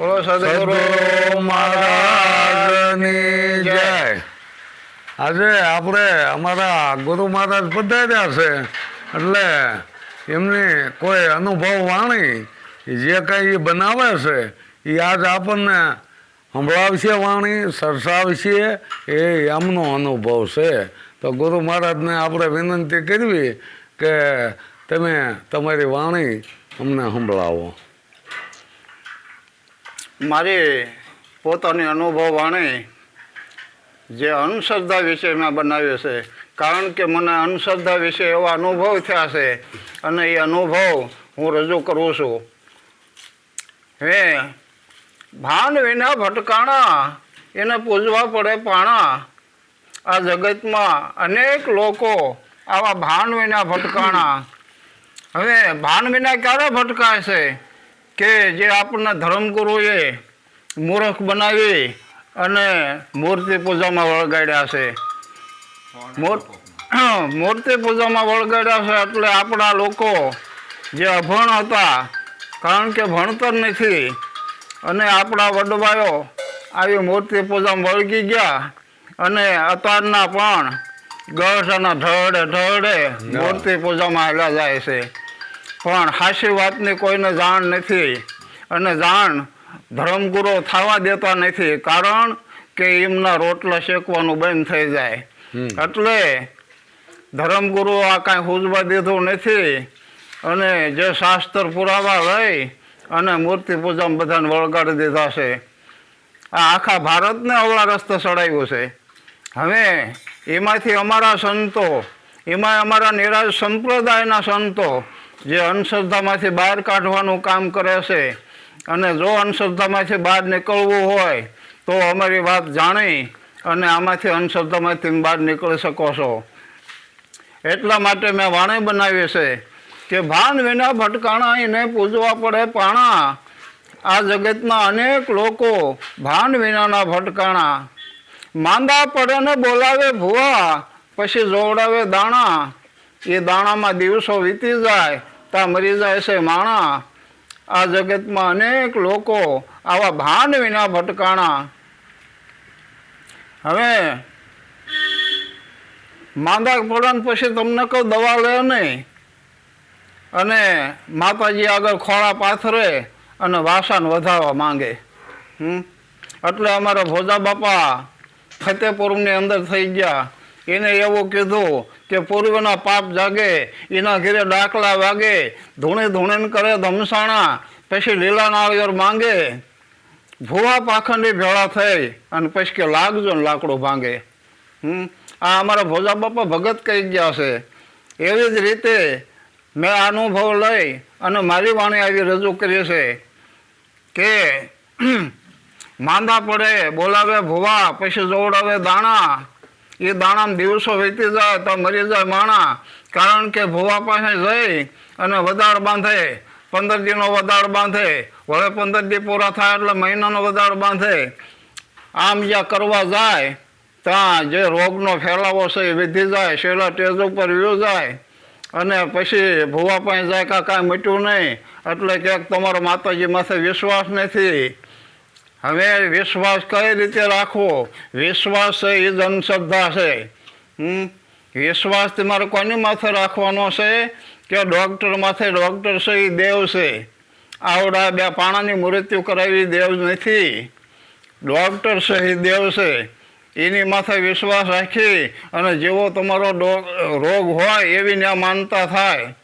બોલો સદગુરુ મહારાજની જય. આજે આપણે અમારા ગુરુ મહારાજ પધાર્યા છે એટલે એમની કોઈ અનુભવ વાણી, જે કંઈ બનાવે છે, એ આજ આપણને સંભળાવશે વાણી, સરસાવશે, એ એમનો અનુભવ છે. તો ગુરુ મહારાજને આપણે વિનંતી કરવી કે તમે તમારી વાણી અમને સંભળાવો. મારી પોતાની અનુભવ વાણી જે અંધશ્રદ્ધા વિશે મેં બનાવ્યો છે. કારણ કે મને અંધશ્રદ્ધા વિશે એવા અનુભવ થયા છે અને એ અનુભવ હું રજૂ કરું છું. હે, ભાન વિના ભટકાણા, એને પૂજવા પડે પાણા. આ જગતમાં અનેક લોકો આવા ભાન વિના ભટકાણા. હવે, ભાન વિના ક્યારે ભટકાય છે? કે જે આપણને ધર્મગુરુએ મૂર્ખ બનાવી અને મૂર્તિ પૂજામાં વળગાડ્યા છે. મૂર- મૂર્તિ પૂજામાં વળગાડ્યા છે એટલે આપણા લોકો જે અભણ હતા, કારણ કે ભણતર નથી અને આપણા વડવાયો આવી મૂર્તિ પૂજામાં વળગી ગયા અને અત્યારના પણ ગઢના ઢળે ઢળે મૂર્તિ પૂજામાં હાલ્યા જાય છે. પણ હાસી વાતની કોઈને જાણ નથી અને જાણ ધર્મગુરુ થવા દેતા નથી. કારણ કે એમના રોટલા શેકવાનું બંધ થઈ જાય. એટલે ધર્મગુરુ આ કાંઈ હુજવા દીધું નથી અને જે શાસ્ત્ર પુરાવા લઈ અને મૂર્તિ પૂજામાં બધાને વળગાડી દીધા છે. આ આખા ભારતને અવળા રસ્તે ચડાવ્યું છે. હવે એમાંથી અમારા સંતો એમાં અમારા નિરાજ સંપ્રદાયના સંતો જે અંધશ્રદ્ધામાંથી બહાર કાઢવાનું કામ કરે છે અને જો અંધશ્રદ્ધામાંથી બહાર નીકળવું હોય તો અમારી વાત જાણી અને આમાંથી અંધશ્રદ્ધામાંથી બહાર નીકળી શકો છો. એટલા માટે મેં વાણી બનાવી છે કે ભાન વિના ભટકાણા એને પૂજવા પડે પાણા. આ જગતના અનેક લોકો ભાન વિનાના ભટકાણા. માંદા પડે ને બોલાવે ભુવા, પછી જોવડાવે દાણા. એ દાણામાં દિવસો વીતી જાય ત્યાં મરીજા એસે માણા. આ જગતમાં અનેક લોકો આવા ભાન વિના ભટકાણા. હવે, માંદા પડે પછી તમને કહું, દવા લે નહીં. અને માતાજી આગળ ખોળા પાથરે અને વાસણ વધારવા માંગે. હમ? એટલે અમારા ભોજા બાપા ફતેપુરની અંદર થઈ ગયા. એને એવું કીધું કે પૂર્વના પાપ જાગે, એના ઘેરે ડાકલા વાગે, ધૂણે ધૂણીને કરે ધમસાણા, પછી લીલા નાળિયેર માંગે, ભૂવા પાખંડી ભેળા થઈ, અને પછી કે લાગજો ને લાકડું ભાંગે. હમ? આ અમારા ભોજા બાપા ભગત કહી ગયા છે. એવી જ રીતે મેં અનુભવ લઈ અને મારી વાણી આવી રજૂ કરી છે કે માંદા પડે, બોલાવે ભૂવા, પછી જોવડાવે દાણા એ દાણામાં દિવસો વીતી જાય તો મરી જાય માણા. કારણ કે ભૂવા પાસે જઈ અને વધાર બાંધે. પંદર દીનો વધાર બાંધે. વળે પંદર દી પૂરા થાય એટલે મહિનાનો વધાર બાંધે. આમ જ્યાં કરવા જાય, ત્યાં જે રોગનો ફેલાવો છે એ વધી જાય, છેલ્લા ટેજ ઉપર વ્યૂ જાય. અને પછી ભૂવા પાસે જાય કાંઈ મટ્યું નહીં. એટલે ક્યાંક તમારો માતાજી માથે વિશ્વાસ નથી. હવે વિશ્વાસ કઈ રીતે રાખવો? વિશ્વાસ છે એ અંધશ્રદ્ધા છે. હમ? વિશ્વાસ તમારે કોની માથે રાખવાનો છે? કે ડૉક્ટર માથે? ડૉક્ટર છે એ દેવ છે. આવડા બે પાણાની મૃત્યુ કરાવી દેવ નથી. ડૉક્ટર છે એ દેવ છે. એની માથે વિશ્વાસ રાખી અને જેવો તમારો રોગ હોય એવી ને માનતા થાય.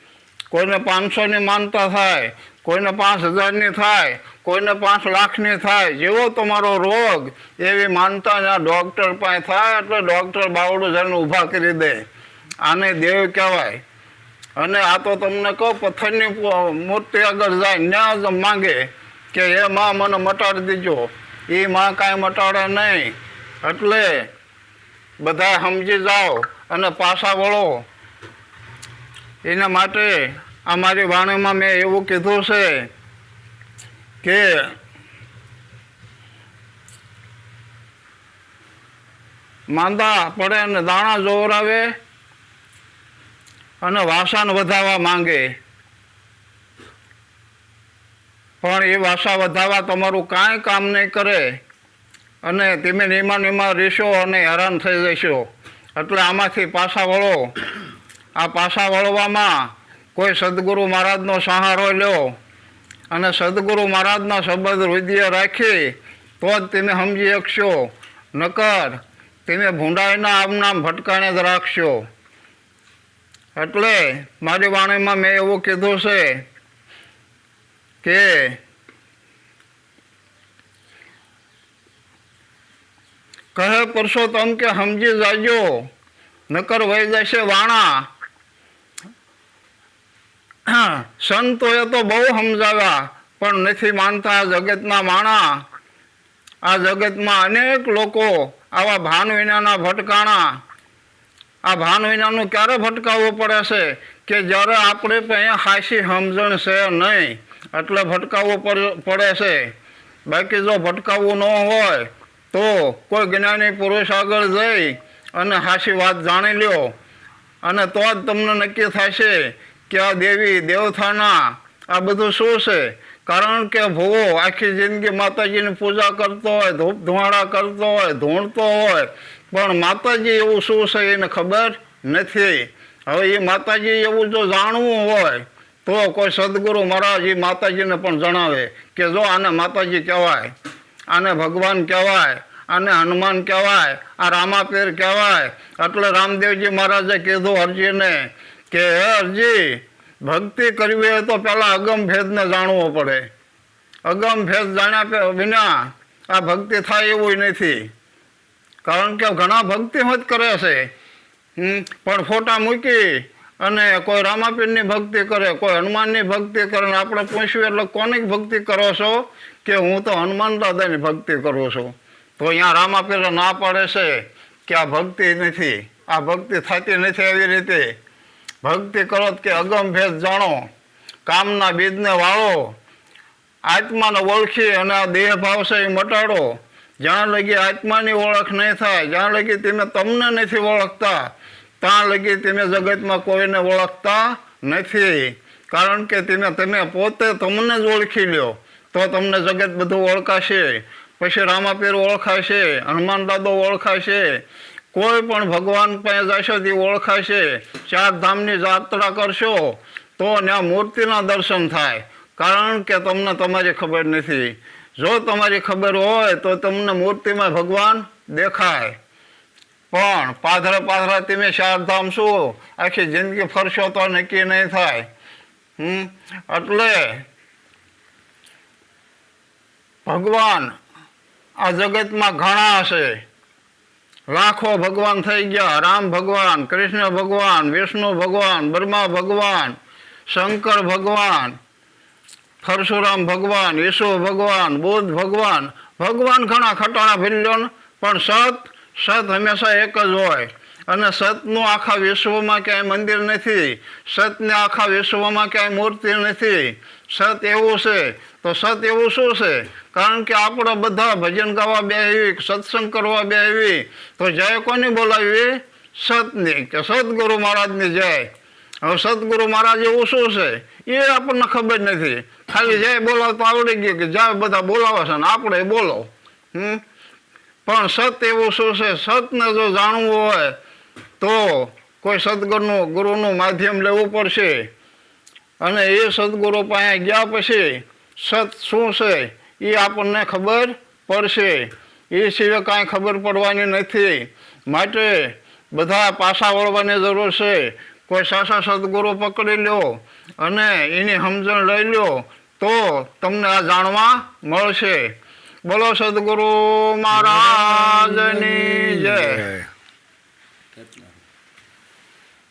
કોઈને પાંચસોની માનતા થાય કોઈને પાંચ હજારની થાય, કોઈને પાંચ લાખની થાય, જેવો તમારો રોગ, એવી માનતા જ્યાં ડૉક્ટર પાસે થાય એટલે ડૉક્ટર બાવડું જઈને ઊભા કરી દે. આને દેવ કહેવાય. અને આ તો તમને કહું, પથ્થરની મૂર્તિ આગળ જાય ત્યાં જ માંગે કે એ માં, મને મટાડી દીજો. એ માં કાંઈ મટાડે નહીં. એટલે બધા સમજી જાઓ અને પાછા વળો. એના માટે આ મારી વાણીમાં મેં એવું કીધું છે કે માંદા પડે અને દાણા જોવરાવે અને વાસણ વધારવા માંગે. પણ એ વાસા વધારવા તમારું કાંઈ કામ નહીં કરે અને તમે નિમા નિમા રહેશો અને હેરાન થઈ જશો. એટલે આમાંથી પાછા વળો. આ પાછા વળવામાં કોઈ સદગુરુ મહારાજનો સહારો લ્યો અને સદગુરુ મહારાજના શબ્દ હૃદય રાખી, તો જ તમે સમજી શકશો. નકર તમે ભૂંડાઈના આમનામ ભટકાણે જ રાખશો. એટલે મારી વાણીમાં મેં એવું કીધું છે કે કહે પરસોત્તમ કે સમજી જાજો. નકર વહી જશે વાણા. સંતોએ તો બહુ સમજાવ્યા, પણ નથી માનતા જગતના માણા. આ જગતમાં અનેક લોકો આવા ભાન વિનાના ભટકાણા. આ ભાન વિનાનું ક્યારે ભટકાવવું પડે છે કે જ્યારે આપણે અહીંયા હાસી સમજણ છે નહીં, એટલે ભટકાવવું પડે છે. બાકી જો ભટકાવવું ન હોય, તો કોઈ જ્ઞાની પુરુષ આગળ જઈ અને હાસી વાત જાણી લ્યો. અને તો જ તમને નક્કી થશે કે આ દેવી દેવથાના આ બધું શું છે? કારણ કે ભોગો આખી જિંદગી માતાજીની પૂજા કરતો હોય ધૂપ ધુવાડા કરતો હોય, ધૂણતો હોય. પણ માતાજી એવું શું છે એને ખબર નથી. હવે એ માતાજી એવું જો જાણવું હોય, તો કોઈ સદગુરુ મહારાજ એ માતાજીને પણ જણાવે કે જો આને માતાજી કહેવાય, આને ભગવાન કહેવાય, આને હનુમાન કહેવાય, આ રામાપીર કહેવાય. એટલે રામદેવજી મહારાજે કીધું અરજીને કે હે અરજી ભક્તિ કરવી હોય તો પહેલાં અગમ ભેદને જાણવો પડે. અગમ ભેદ જાણ્યા વિના આ ભક્તિ થાય એવું નથી. કારણ કે ઘણા ભક્તિ જ કરે છે. પણ ફોટા મૂકી અને કોઈ રામાપીરની ભક્તિ કરે, કોઈ હનુમાનની ભક્તિ કરે ને આપણે પૂછ્યું એટલે કોની ભક્તિ કરો છો કે હું તો હનુમાન દાદાની ભક્તિ કરું છું. તો અહીંયા રામાપીર ના પાડે છે કે આ ભક્તિ નથી. આ ભક્તિ થતી નથી આવી રીતે. ભક્તિ કરો કે અગમ ભેદ જાણો, કામના બીજને વાળો, આત્માને ઓળખી અને આ દેહ ભાવ એ મટાડો. જ્યાં લગી આત્માની ઓળખ નહીં થાય, જ્યાં લગી તમે તમને નથી ઓળખતા, ત્યાં લગી તમે જગતમાં કોઈને ઓળખતા નથી. કારણ કે તમે તમે પોતે તમને જ ઓળખી લ્યો, તો તમને જગત બધું ઓળખાશે. પછી રામાપીર ઓળખાશે, હનુમાન દાદો ઓળખાશે કોઈ પણ ભગવાન પાસે જશો તે ઓળખાશે. ચાર ધામની યાત્રા કરશો તો ત્યાં મૂર્તિના દર્શન થાય. કારણ કે તમને તમારી ખબર નથી. જો તમારી ખબર હોય તો તમને મૂર્તિમાં ભગવાન દેખાય. પણ પાધરા પાધરા તમે ચારધામ શું આખી જિંદગી ફરશો તો નક્કી નહીં થાય. હમ? એટલે ભગવાન આ જગતમાં ઘણા છે લાખો ભગવાન થઈ ગયા. રામ ભગવાન, કૃષ્ણ ભગવાન, વિષ્ણુ ભગવાન, બ્રહ્મા ભગવાન, શંકર ભગવાન, પરશુરામ ભગવાન ઈસુ ભગવાન, બુદ્ધ ભગવાન. ભગવાન ઘણા ખટાણા ભિલ્યોન પણ સત સત હંમેશા એક જ હોય. અને સતનું આખા વિશ્વમાં ક્યાંય મંદિર નથી. સતને આખા વિશ્વમાં ક્યાંય મૂર્તિ નથી. સત એવું છે. તો સત એવું શું છે? કારણ કે આપણે બધા ભજન ગાવા બે આવી સત્સંગ કરવા બે આવી તો જય કોની બોલાવી? સતની. કે સદગુરુ મહારાજની જય. હવે સદગુરુ મહારાજ એવું શું છે? એ આપણને ખબર નથી. ખાલી જય બોલાવતો આવડી ગયું કે જય બધા બોલાવે છે ને આપણે બોલો. હમ? પણ સત એવું શું છે? સતને જો જાણવું હોય તો કોઈ સદગુરુનું, ગુરુનું માધ્યમ લેવું પડશે. અને એ સદગુરુ પાસે ગયા પછી, સત શું છે, એ આપણને ખબર પડશે. એ સિવાય કાંઈ ખબર પડવાની નથી. માટે બધા પાસા વળવાની જરૂર છે. કોઈ સાસા સદગુરુ પકડી લો અને એની સમજણ લઈ લો તો તમને આ જાણવા મળશે. બોલો સદગુરુ મહારાજની જય.